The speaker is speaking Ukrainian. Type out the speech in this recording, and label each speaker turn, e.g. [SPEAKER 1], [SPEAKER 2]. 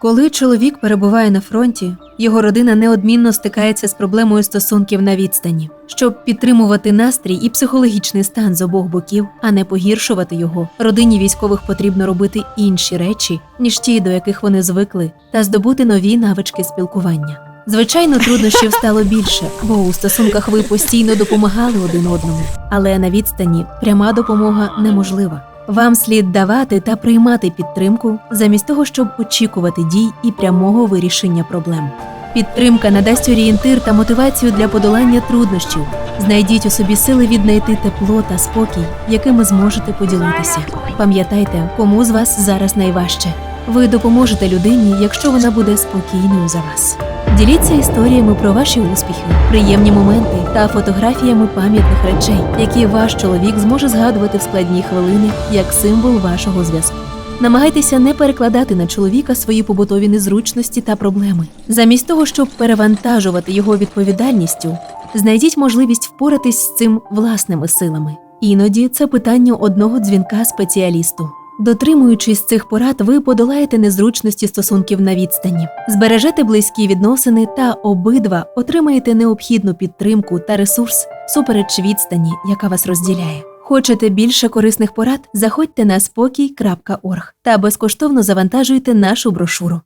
[SPEAKER 1] Коли чоловік перебуває на фронті, його родина неодмінно стикається з проблемою стосунків на відстані. Щоб підтримувати настрій і психологічний стан з обох боків, а не погіршувати його, родині військових потрібно робити інші речі, ніж ті, до яких вони звикли, та здобути нові навички спілкування. Звичайно, труднощів стало більше, бо у стосунках ви постійно допомагали один одному, але на відстані пряма допомога неможлива. Вам слід давати та приймати підтримку замість того, щоб очікувати дій і прямого вирішення проблем. Підтримка надасть орієнтир та мотивацію для подолання труднощів. Знайдіть у собі сили віднайти тепло та спокій, якими зможете поділитися. Пам'ятайте, кому з вас зараз найважче. Ви допоможете людині, якщо вона буде спокійною за вас. Діліться історіями про ваші успіхи, приємні моменти та фотографіями пам'ятних речей, які ваш чоловік зможе згадувати в складні хвилини як символ вашого зв'язку. Намагайтеся не перекладати на чоловіка свої побутові незручності та проблеми. Замість того, щоб перевантажувати його відповідальністю, знайдіть можливість впоратись з цим власними силами. Іноді це питання одного дзвінка спеціалісту. Дотримуючись цих порад, ви подолаєте незручності стосунків на відстані, збережете близькі відносини та обидва отримаєте необхідну підтримку та ресурс супереч відстані, яка вас розділяє. Хочете більше корисних порад? Заходьте на спокій.орг та безкоштовно завантажуйте нашу брошуру.